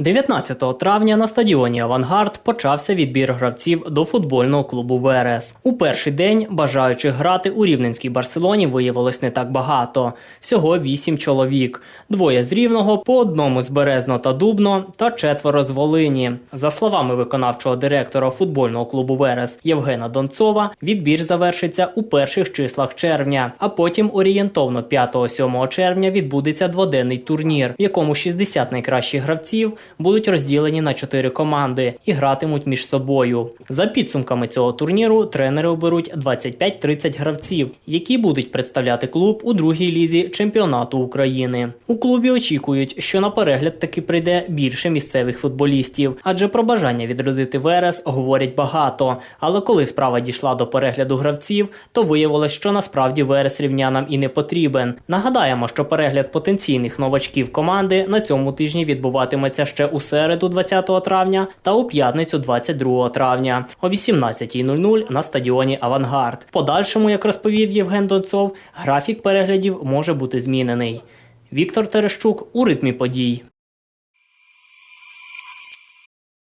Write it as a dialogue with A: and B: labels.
A: 19 травня на стадіоні Авангард почався відбір гравців до футбольного клубу ВРС. У перший день бажаючих грати у рівненській Барселоні виявилось не так багато. Всього вісім чоловік. Двоє з Рівного, по одному з Березно та Дубно та четверо з Волині. За словами виконавчого директора футбольного клубу Верес Євгена Донцова, відбір завершиться у перших числах червня, а потім орієнтовно 5-7 червня відбудеться дводенний турнір, в якому 60 найкращих гравців будуть розділені на 4 команди і гратимуть між собою. За підсумками цього турніру тренери оберуть 25-30 гравців, які будуть представляти клуб у другій лізі чемпіонату України. У клубі очікують, що на перегляд таки прийде більше місцевих футболістів, адже про бажання відродити Верес говорять багато. Але коли справа дійшла до перегляду гравців, то виявилось, що насправді Верес рівнянам і не потрібен. Нагадаємо, що перегляд потенційних новачків команди на цьому тижні відбуватиметься ще у середу, 20 травня, та у п'ятницю, 22 травня, о 18.00 на стадіоні Авангард. Подальшому, як розповів Євген Донцов, графік переглядів може бути змінений. Віктор Терещук у ритмі подій.